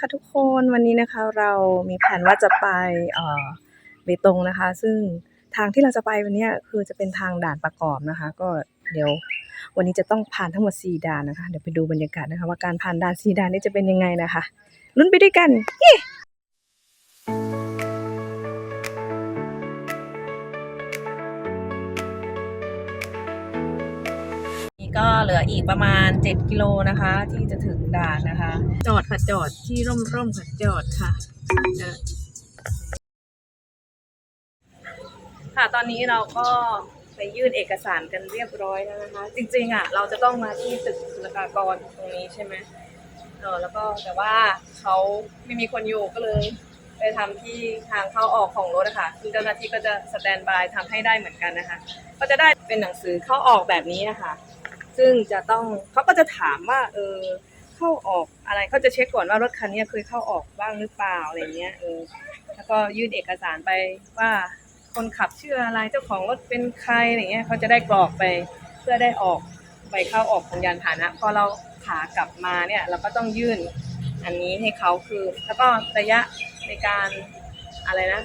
ค่ะทุกคนวันนี้นะคะเรามีแผนว่าจะไปเบตงนะคะ ซึ่งทางที่เราจะไปวันนี้คือจะเป็นทางด่านประกอบนะคะ ก็เดี๋ยววันนี้จะต้องผ่านทั้งหมด 4 ด่านนะคะ เดี๋ยวไปดูบรรยากาศนะคะ ว่าการผ่านด่าน 4 ด่านนี้จะเป็นยังไงนะคะลุ้นไปด้วยกันเย้ เหลืออีกประมาณ 7 กิโลนะคะ ที่จะถึงด่านนะคะ จอดค่ะจอดที่ร่มร่มๆค่ะจอดค่ะค่ะตอนนี้เราก็ไปยื่นเอกสารกันเรียบร้อยแล้วนะคะ จริงๆอะเราจะต้องมาที่ตึกศุลกากรตรงนี้ใช่ไหมเออแล้วก็แต่ว่าเขาไม่มีคนอยู่ก็เลยไปทำที่ทางเข้าออกของรถนะคะซึ่งเจ้าหน้าที่ก็จะสแตนบายทำให้ได้เหมือนกันนะคะ ก็จะได้เป็นหนังสือเข้าออกแบบนี้นะคะ ซึ่งจะต้องเขาก็จะถามว่า เออเข้าออกอะไรเขาจะเช็คก่อนว่ารถคันนี้เคยเข้าออกบ้างหรือเปล่าอะไรเงี้ยเออแล้วก็ยื่นเอกสารไปว่าคนขับชื่ออะไรเจ้าของรถเป็นใครอะไรเงี้ยเขาจะได้กรอกไปเพื่อได้ออกไปเข้าออกของยานพาหนะพอเราขากลับมาเนี่ยเราก็ต้องยื่นอันนี้ให้เขาคือ แล้วก็ระยะในการอะไรนะ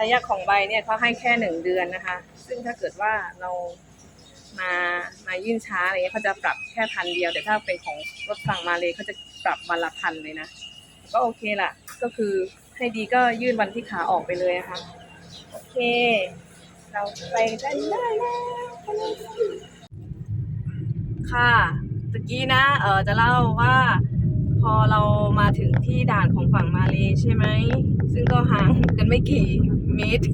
ระยะของใบเนี่ยเขาให้แค่หนึ่งเดือนนะคะ ซึ่งถ้าเกิดว่าเรามา มายื่นช้าอะไรเงี้ยเขาจะปรับแค่พันเดียว แต่ถ้าเป็นของรถฝั่งมาเลยเขาจะปรับวันละพันเลยนะ ก็โอเคละก็คือให้ดีก็ยื่นวันที่ขาออกไปเลยนะคะโอเค เราไปกันได้แล้วไปเลยค่ะตะกี้นะเออจะเล่าว่าพอเรามาถึงที่ด่านของฝั่งมาเลใช่ไหม ซึ่งก็ห่างกันไม่กี่เมตร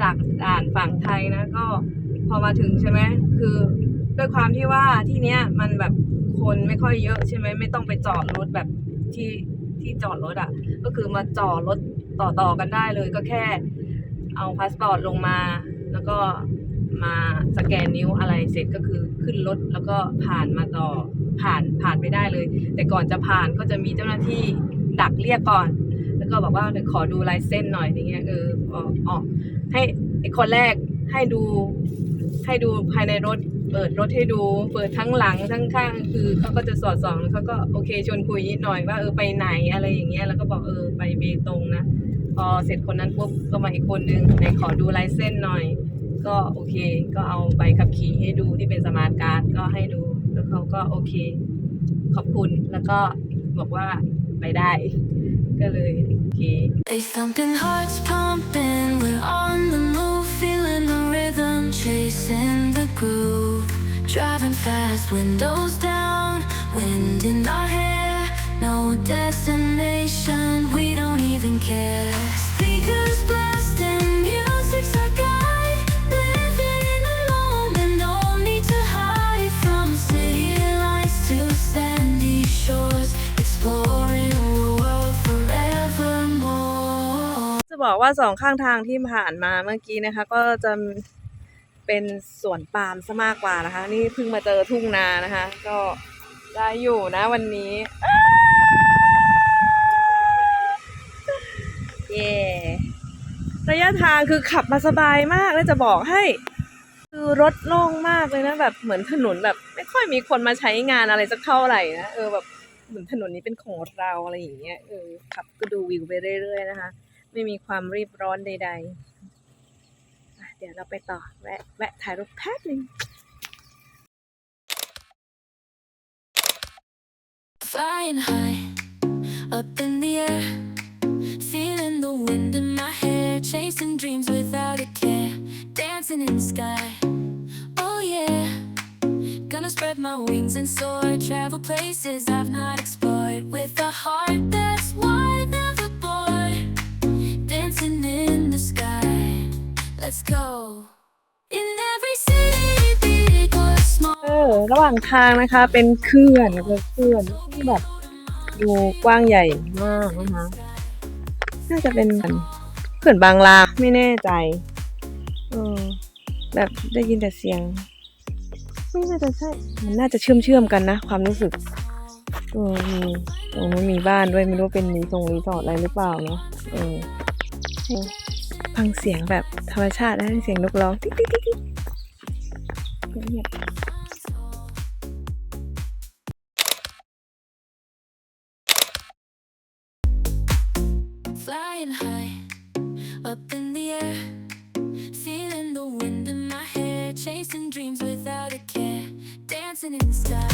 จากด่านฝั่งไทยนะ ก็พอมาถึงใช่ไหม คือ ด้วยความที่ว่าที่เนี้ยมันแบบคนไม่ค่อยเยอะใช่ไหมไม่ต้องไปจอดรถแบบที่ที่จอดรถอะ ก็คือมาจอดรถต่อต่อกันได้เลยก็แค่ เอาพาสปอร์ตลงมา แล้วก็มาสแกนนิ้วอะไรเสร็จก็คือขึ้นรถแล้วก็ผ่านมาต่อผ่านผ่านไปได้เลย แต่ก่อนจะผ่านก็จะมีเจ้าหน้าที่ดักเรียกก่อน แล้วก็บอกว่าเดี๋ยวขอดูลายเส้นหน่อยอย่างเงี้ยเอออ๋ออ๋อให้ไอคนแรกให้ดูให้ดูภายในรถ เปิดรถให้ดู เปิดทั้งหลังทั้งข้าง คือเขาก็จะสอดส่องแล้วเขาก็โอเคชวนคุยนิดหน่อยว่าเออไปไหนอะไรอย่างเงี้ยแล้วก็บอกเออไปเบตงนะพอเสร็จคนนั้นปุ๊บก็มาอีกคนนึงไหนขอดูลายเส้นหน่อย ก็โอเค ก็เอาใบขับขี่ให้ดูที่เป็นสมาร์ทการ์ดก็ให้ดูแล้วเขาก็โอเค ขอบคุณแล้วก็บอกว่าไปได้ ก็เลยโอเค fast, windows down, wind in our hair. No destination, we don't even care. Speakers blasting, music's our guide. Living in the moment, no need to hide from city lights to sandy shores. Exploring the world forevermore. จะบอกว่าสองข้างทางที่ผ่านมาเมื่อกี้นะคะ ก็จะ เป็นสวนปาล์มซะมากกว่านะคะ นี่เพิ่งมาเจอทุ่งนานะคะ ก็ได้อยู่นะวันนี้เย่ระยะทางคือขับมาสบายมากแล้วจะบอกให้ คือรถโล่งมากเลยนะแบบเหมือนถนนแบบไม่ค่อยมีคนมาใช้งานอะไรสักเท่าไหร่นะเออแบบเหมือนถนนนี้เป็นของเราอะไรอย่างเงี้ยเออขับก็ดูวิวไปเรื่อยๆนะคะ ไม่มีความรีบร้อนใด ๆ ดี๋ยวเราไปต่อ แวะ แวะถ่ายรูปแป๊บหนึง Flying high, up in the air. Feeling the wind in my hair. Chasing dreams without a care. Dancing in the sky. Oh yeah. Gonna spread my wings and soar. Travel places I've not explored. ว่างทางนะคะ เป็นเขื่อนเป็นเขื่อนที่แบบดูกว้างใหญ่มากนะคะน่าจะเป็นเขื่อนบางลาไม่แน่ใจเออแบบได้ยินแต่เสียงไม่น่าจะใช่มันน่าจะเชื่อมเชื่อมกันนะ ความรู้สึกเออมีตรงนู้มีบ้านด้วยไม่รู้เป็นรีสอร์ทรีสอร์ทอะไรหรือเปล่าเนาะเออฟังเสียงแบบธรรมชาตินะเสียงนกร้องติ๊กติ๊กติ๊กติ๊กเงียบ chasing dreams without a care, dancing in the sky.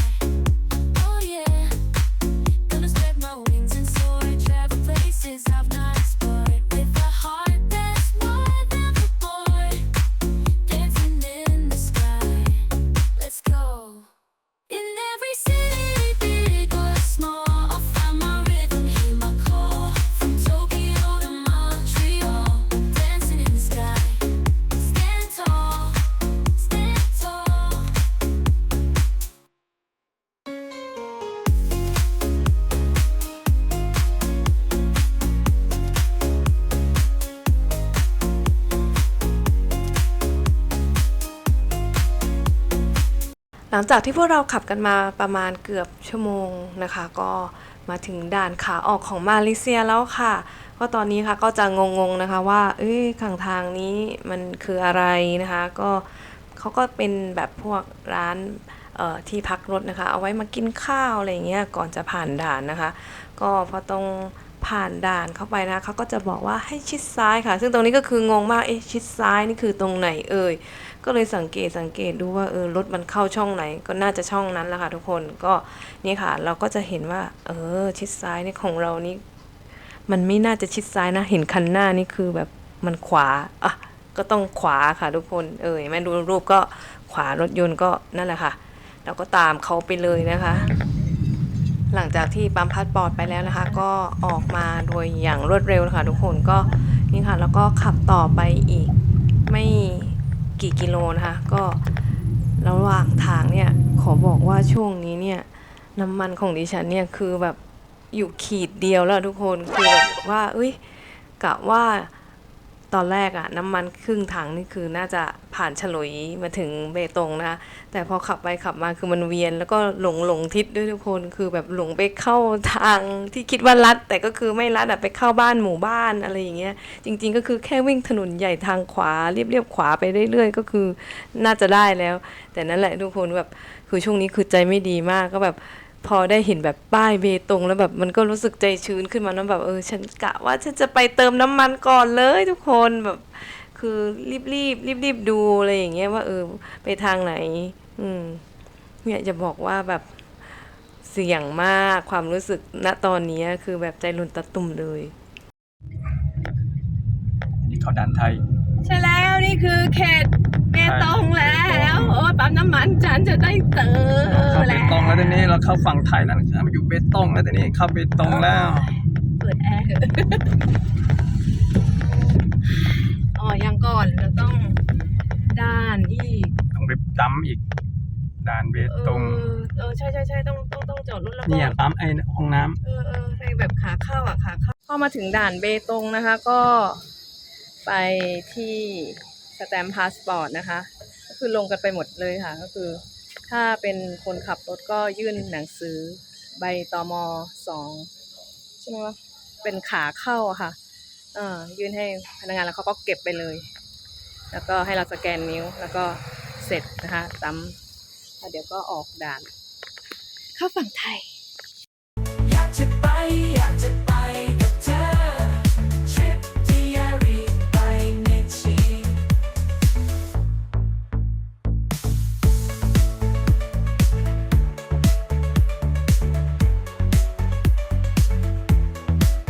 ลังจากที่พวกเราขับกันมาประมาณเกือบชั่วโมงนะคะ ก็มาถึงด่านขาออกของมาเลเซียแล้วค่ะ ก็ตอนนี้ค่ะก็จะงงๆนะคะว่า เอ้ยข้างทางนี้มันคืออะไรนะคะ ก็เขาก็เป็นแบบพวกร้านที่พักรถนะคะ เอาไว้มากินข้าวอะไรเงี้ยก่อนจะผ่านด่านนะคะ ก็พอตรง ผ่านด่านเข้าไปนะเขาก็จะบอกว่าให้ชิดซ้ายค่ะ ซึ่งตรงนี้ก็คืองงมากเอ๊ะชิดซ้ายนี่คือตรงไหนเอ่ยก็เลยสังเกตสังเกตดูว่าเออรถมันเข้าช่องไหน ก็น่าจะช่องนั้นแหละค่ะทุกคนก็นี่ค่ะ เราก็จะเห็นว่า เออ ชิดซ้ายนี่ของเรานี่มันไม่น่าจะชิดซ้ายนะ เห็นคันหน้านี่คือแบบมันขวาอะก็ต้องขวาค่ะทุกคน เออแม่ดูรูปก็ขวารถยนต์ก็นั่นแหละค่ะ เราก็ตามเขาไปเลยนะคะ หลังจากที่ปั๊มพาสปอร์ตไปแล้วนะคะ ก็ออกมาโดยอย่างรวดเร็วนะคะทุกคนก็นี่ค่ะแล้วก็ขับต่อไปอีกไม่กี่กิโลนะคะก็ระหว่างทางเนี่ยขอบอกว่าช่วงนี้เนี่ยน้ำมันของดิฉันเนี่ยคือแบบอยู่ขีดเดียวแล้วทุกคนคือแบบว่าเอ้ยกะว่า ตอนแรกอะน้ำมันครึ่งถังนี่คือน่าจะผ่านฉลุยมาถึงเบตงนะคะแต่พอขับไปขับมาคือมันเวียน แล้วก็หลงหลงทิศด้วยทุกคนคือแบบหลงไปเข้าทางที่คิดว่าลัด แต่ก็คือไม่ลัดอะไปเข้าบ้านหมู่บ้านอะไรอย่างเงี้ยจริง ๆ ก็คือแค่วิ่งถนนใหญ่ทางขวาเรียบๆขวาไปเรื่อยๆ ก็คือน่าจะได้แล้ว แต่นั่นแหละทุกคนแบบคือช่วงนี้คือใจไม่ดีมากก็แบบ พอได้เห็นแบบป้ายเบตงแล้วแบบมันก็รู้สึกใจชื้นขึ้นมาแล้วแบบเออฉันกะว่าฉันจะไปเติมน้ำมันก่อนเลยทุกคนแบบ คือรีบรีบรีบรีบๆดูอะไรอย่างเงี้ยว่าเออไปทางไหน อืมเนี่ยจะบอกว่าแบบเสี่ยงมากความรู้สึกณตอนนี้คือแบบใจหลุนตะตุ่มเลยนี่เขาด่านไทย ใช่แล้วนี่คือเขตเบตงแล้ว โอ้ปั๊มน้ำมันฉันจะได้เติม เข้าเบแล้วตงแล้วทีนี้เราเข้าฝั่งไทยแล้วนะครับมาอยู่เบตงแล้วทีนี้เข้าเบตงแล้ว เปิดแอร์เถอะอ๋อยังก่อนเราต้องด้านอีกต้องไปดำอีกด่านเบเอตงอเออใช่ใช่ใช่ต้องต้องต้องจอดรถแล้วก็เนี่ยปั๊มไอ้ห้องน้ำเออเออไปแบบขาเข้าอะขาเข้าพอมาถึงด่านเบตงนะคะ ก็ไปที่สแตมป์พาสปอร์ตนะคะ ก็คือลงกันไปหมดเลยค่ะ ก็คือ ถ้าเป็นคนขับรถก็ยื่นหนังสือใบตมสองใช่ไหมวะเป็นขาเข้าอะค่ะเออยื่นให้พนักงานแล้วเขาก็เก็บไปเลย แล้วก็ให้เราสแกนนิ้วแล้วก็เสร็จนะคะตามแล้วเดี๋ยวก็ออกด่าน เข้าฝั่งไทย